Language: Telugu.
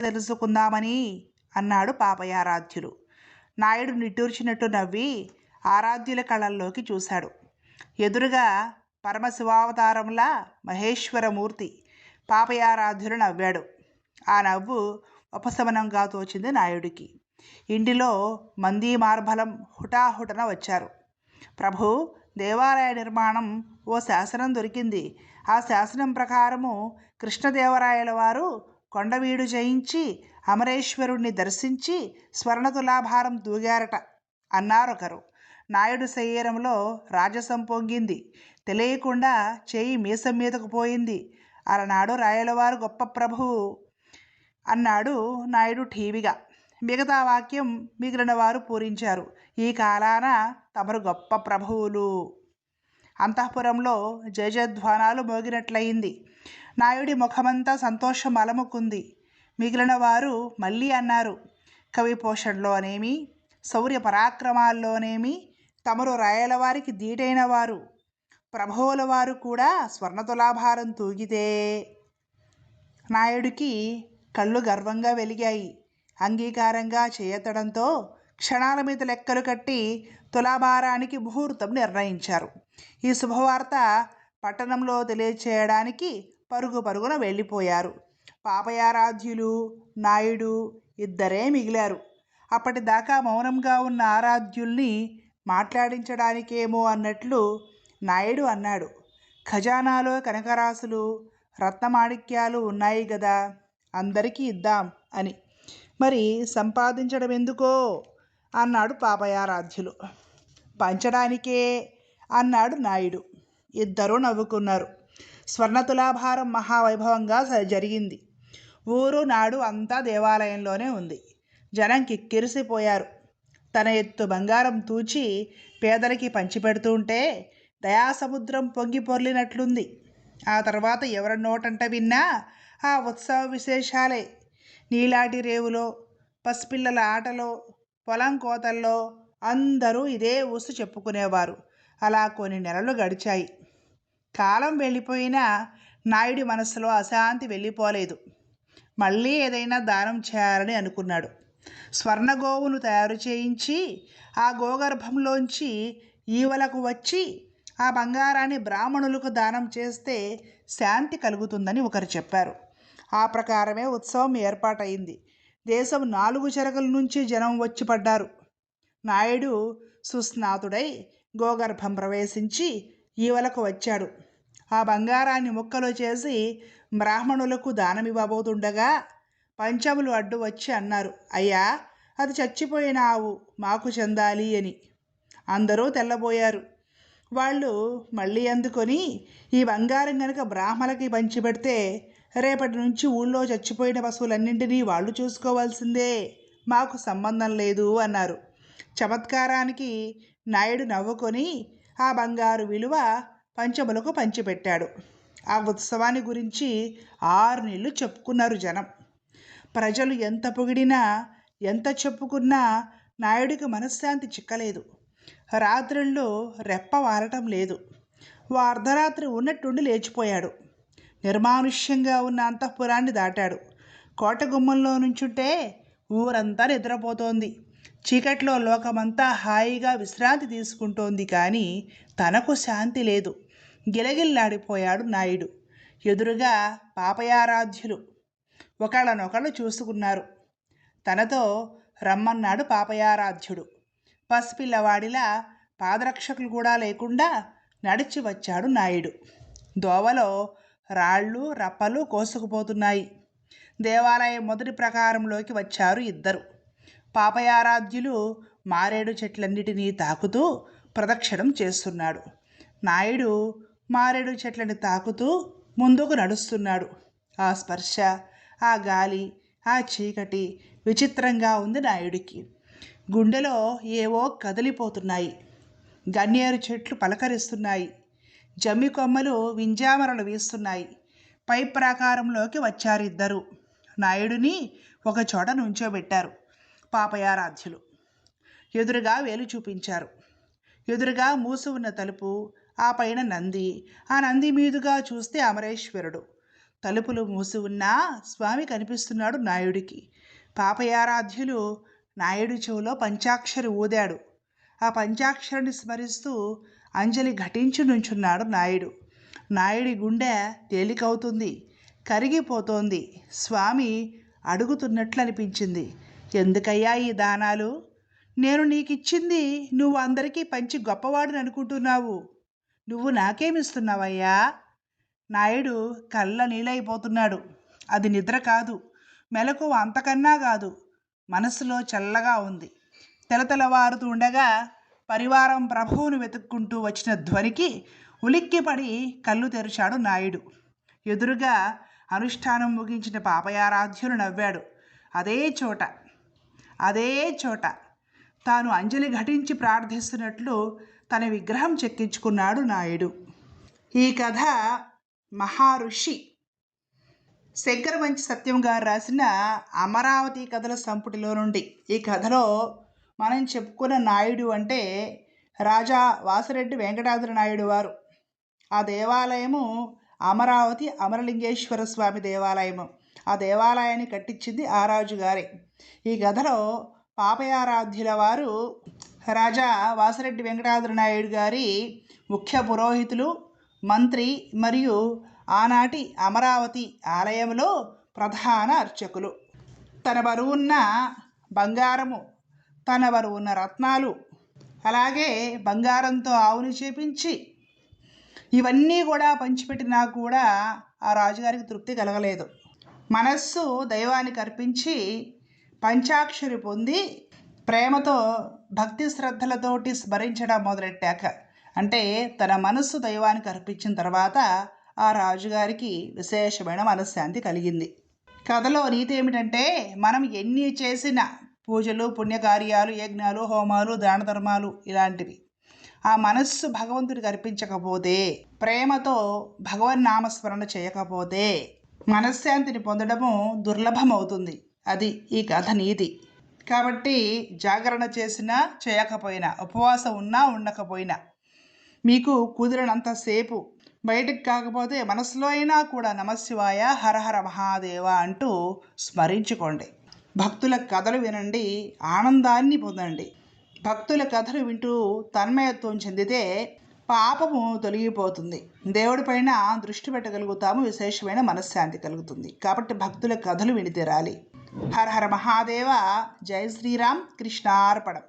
తెలుసుకుందామని అన్నాడు పాపయారాధ్యులు. నాయుడు నిట్టూర్చినట్టు నవ్వి ఆరాధ్యుల కళల్లోకి చూశాడు. ఎదురుగా పరమశివావతారంలా మహేశ్వరమూర్తి పాపయారాధ్యులు నవ్వాడు. ఆ నవ్వు ఉపశమనంగా తోచింది నాయుడికి. ఇంటిలో మందీ మార్బలం హుటాహుటన వచ్చారు. ప్రభు దేవాలయ నిర్మాణం ఓ శాసనం దొరికింది. ఆ శాసనం ప్రకారము కృష్ణదేవరాయల వారు కొండవీడు జయించి అమరేశ్వరుణ్ణి దర్శించి స్వర్ణతులాభారం దూగారట అన్నారొకరు. నాయుడు శరీరంలో రాజసం పొంగింది. తెలియకుండా చేయి మీసం మీదకు పోయింది. అలనాడు రాయలవారు గొప్ప ప్రభువు అన్నాడు నాయుడు ఠీవిగా. మిగతా వాక్యం మిగిలిన వారు పూరించారు. ఈ కాలాన తమరు గొప్ప ప్రభువులు. అంతఃపురంలో జయజధ్వానాలు మోగినట్లయింది. నాయుడి ముఖమంతా సంతోషం అలముకుంది. మిగిలిన వారు మళ్ళీ అన్నారు కవి పోషణలోనేమి? శౌర్య పరాక్రమాల్లోనేమి? తమరు రాయలవారికి దీటైన వారు. ప్రభువుల వారు కూడా స్వర్ణతులాభారం తూగితే. నాయుడికి కళ్ళు గర్వంగా వెలిగాయి. అంగీకారంగా చేయతడంతో క్షణాల మీద లెక్కలు కట్టి తులాభారానికి ముహూర్తం నిర్ణయించారు. ఈ శుభవార్త పట్టణంలో తెలియచేయడానికి పరుగు పరుగున వెళ్ళిపోయారు. పాపయారాధ్యులు నాయుడు ఇద్దరే మిగిలారు. అప్పటిదాకా మౌనంగా ఉన్న ఆరాధ్యుల్ని మాట్లాడించడానికేమో అన్నట్లు నాయుడు అన్నాడు. ఖజానాలో కనకరాసులు రత్నమాణిక్యాలు ఉన్నాయి కదా అందరికీ ఇద్దాం అని. మరి సంపాదించడం ఎందుకో? అన్నాడు పాపయారాధ్యులు. పంచడానికే అన్నాడు నాయుడు. ఇద్దరూ నవ్వుకున్నారు. స్వర్ణతులాభారం మహావైభవంగా జరిగింది. ఊరు నాడు అంతా దేవాలయంలోనే ఉంది. జనం కిక్కిరిసిపోయారు తన ఎత్తు బంగారం తూచి పేదలకి పంచిపెడుతుంటే దయాసముద్రం పొంగి పొర్లినట్లుంది. ఆ తర్వాత ఎవరి నోటంట విన్నా ఆ ఉత్సవ విశేషాలే. నీలాటి రేవులో పసిపిల్లల ఆటలో పొలం కోతల్లో అందరూ ఇదే ఊసు చెప్పుకునేవారు. అలా కొన్ని నెలలు గడిచాయి. కాలం వెళ్ళిపోయినా నాయుడి మనసులో అశాంతి వెళ్ళిపోలేదు. మళ్ళీ ఏదైనా దానం చేయాలని అనుకున్నాడు. స్వర్ణగోవును తయారు చేయించి ఆ గోగర్భంలోంచి ఈవలకు వచ్చి ఆ బంగారాన్ని బ్రాహ్మణులకు దానం చేస్తే శాంతి కలుగుతుందని ఒకరు చెప్పారు. ఆ ప్రకారమే ఉత్సవం ఏర్పాటైంది దేశం నాలుగు చెరగల నుంచి జనం వచ్చి పడ్డారు. నాయుడు సుస్నాతుడై గోగర్భం ప్రవేశించి ఈవలకు వచ్చాడు. ఆ బంగారాన్ని ముక్కలు చేసి బ్రాహ్మణులకు దానమివ్వబోతుండగా పంచములు అడ్డు వచ్చి అన్నారు అయ్యా అది చచ్చిపోయిన ఆవు మాకు చెందాలి అని. అందరూ తెల్లబోయారు. వాళ్ళు మళ్ళీ అందుకొని ఈ బంగారం కనుక బ్రాహ్మలకి పంచిపెడితే రేపటి నుంచి ఊళ్ళో చచ్చిపోయిన పశువులన్నింటినీ వాళ్ళు చూసుకోవాల్సిందే మాకు సంబంధం లేదు అన్నారు. చమత్కారానికి నాయుడు నవ్వుకొని ఆ బంగారు విలువ పంచములకు పంచిపెట్టాడు. ఆ ఉత్సవాన్ని గురించి ఆరు నెలలు చెప్పుకున్నారు జనం. ప్రజలు ఎంత పొగిడినా ఎంత చెప్పుకున్నా నాయుడికి మనశ్శాంతి చిక్కలేదు. రాత్రుల్లో రెప్ప వారటం లేదు. ఓ అర్ధరాత్రి ఉన్నట్టుండి లేచిపోయాడు. నిర్మానుష్యంగా ఉన్న అంతఃపురాన్ని దాటాడు. కోట గుమ్మంలో నుంచుంటే ఊరంతా నిద్రపోతోంది. చీకట్లో లోకమంతా హాయిగా విశ్రాంతి తీసుకుంటోంది కానీ తనకు శాంతి లేదు. గిలగిల్లాడిపోయాడు నాయుడు. ఎదురుగా పాపయారాధ్యులు ఒకళ్ళనొకళ్ళు చూసుకున్నారు. తనతో రమ్మన్నాడు పాపయారాధ్యుడు. పసిపిల్లవాడిలా పాదరక్షకులు కూడా లేకుండా నడిచి వచ్చాడు నాయుడు. దోవలో రాళ్ళు రప్పలు కోసుకుపోతున్నాయి. దేవాలయం మొదటి ప్రకారంలోకి వచ్చారు ఇద్దరు. పాపయారాధ్యులు మారేడు చెట్లన్నిటినీ తాకుతూ ప్రదక్షిణం చేస్తున్నాడు. నాయుడు మారేడు చెట్లని తాకుతూ ముందుకు నడుస్తున్నాడు. ఆ స్పర్శ ఆ గాలి ఆ చీకటి విచిత్రంగా ఉంది నాయుడికి. గుండెలో ఏవో కదిలిపోతున్నాయి. గన్నేరు చెట్లు పలకరిస్తున్నాయి. జమ్మి కొమ్మలు వింజామరలు వీస్తున్నాయి. పై ప్రాకారంలోకి వచ్చారిద్దరు నాయుడిని ఒక చోట నుంచోబెట్టారు. పాపయారాధ్యులు. ఎదురుగా వేలు చూపించారు. ఎదురుగా మూసి ఉన్న తలుపు ఆ పైన నంది. ఆ నంది మీదుగా చూస్తే అమరేశ్వరుడు. తలుపులు మూసి ఉన్నా స్వామి కనిపిస్తున్నాడు నాయుడికి. పాపయారాధ్యులు నాయుడు చెవులో పంచాక్షరి ఊదాడు. ఆ పంచాక్షరిని స్మరిస్తూ అంజలి ఘటించి నుంచున్నాడు నాయుడు. నాయుడి గుండె తేలికవుతుంది కరిగిపోతోంది. స్వామి అడుగుతున్నట్లు అనిపించింది ఎందుకయ్యా ఈ దానాలు? నేను నీకిచ్చింది నువ్వు అందరికీ పంచి గొప్పవాడిని అనుకుంటున్నావు. నువ్వు నాకేమిస్తున్నావయ్యా? నాయుడు కళ్ళ నీళ్ళైపోతున్నాడు. అది నిద్ర కాదు. మెలకు అంతకన్నా కాదు. మనసులో చల్లగా ఉంది. తెలతెలవారుతూ ఉండగా పరివారం ప్రభువును వెతుక్కుంటూ వచ్చిన ధ్వనికి ఉలిక్కిపడి కళ్ళు తెరిచాడు నాయుడు. ఎదురుగా అనుష్ఠానం ముగించిన పాపయారాధ్యులు నవ్వాడు. అదే చోట అదే చోట. తాను అంజలి ఘటించి ప్రార్థిస్తున్నట్లు తన విగ్రహం చెక్కించుకున్నాడు నాయుడు. ఈ కథ మహారుషి. శంకరమంచి సత్యం గారు రాసిన అమరావతి కథల సంపుటిలో నుండి. ఈ కథలో మనం చెప్పుకున్న నాయుడు అంటే రాజా వాసిరెడ్డి వెంకటాద్రి నాయుడు వారు. ఆ దేవాలయము అమరావతి అమరలింగేశ్వర స్వామి దేవాలయము. ఆ దేవాలయాన్ని కట్టించింది ఆ రాజు గారే. ఈ కథలో పాపయారాధ్యుల వారు రాజా వాసిరెడ్డి వెంకటాద్రి నాయుడు గారి ముఖ్య పురోహితులు మంత్రి మరియు ఆనాటి అమరావతి ఆలయంలో ప్రధాన అర్చకులు. తన బరువున్న బంగారము తన బరువున్న రత్నాలు అలాగే బంగారంతో ఆవుని చేపించి ఇవన్నీ కూడా పంచిపెట్టినా కూడా ఆ రాజుగారికి తృప్తి కలగలేదు. మనస్సు దైవానికి అర్పించి పంచాక్షరి పొంది ప్రేమతో భక్తి శ్రద్ధలతోటి స్మరించడం మొదలెట్టాక అంటే తన మనస్సు దైవానికి అర్పించిన తర్వాత ఆ రాజుగారికి విశేషమైన మనశ్శాంతి కలిగింది. కథలో నీతి ఏమిటంటే మనం ఎన్ని చేసిన పూజలు పుణ్యకార్యాలు యజ్ఞాలు హోమాలు దాన ధర్మాలు ఇలాంటివి. ఆ మనస్సు భగవంతుడికి అర్పించకపోతే ప్రేమతో భగవన్ నామస్మరణ చేయకపోతే మనశ్శాంతిని పొందడము దుర్లభం అవుతుంది అది ఈ కథ నీతి. కాబట్టి జాగరణ చేసినా చేయకపోయినా ఉపవాసం ఉన్నా ఉండకపోయినా మీకు కుదిరినంతసేపు బయటికి కాకపోతే మనసులో అయినా కూడా నమశివాయ హరహర మహాదేవ అంటూ స్మరించుకోండి. భక్తుల కథలు వినండి ఆనందాన్ని పొందండి. భక్తుల కథలు వింటూ తన్మయత్వం చెందితే పాపము తొలగిపోతుంది. దేవుడి పైన దృష్టి పెట్టగలుగుతాము విశేషమైన మనశ్శాంతి కలుగుతుంది. కాబట్టి భక్తుల కథలు విని తీరాలి హర హర మహాదేవ జయ శ్రీరామ్ కృష్ణార్పణం.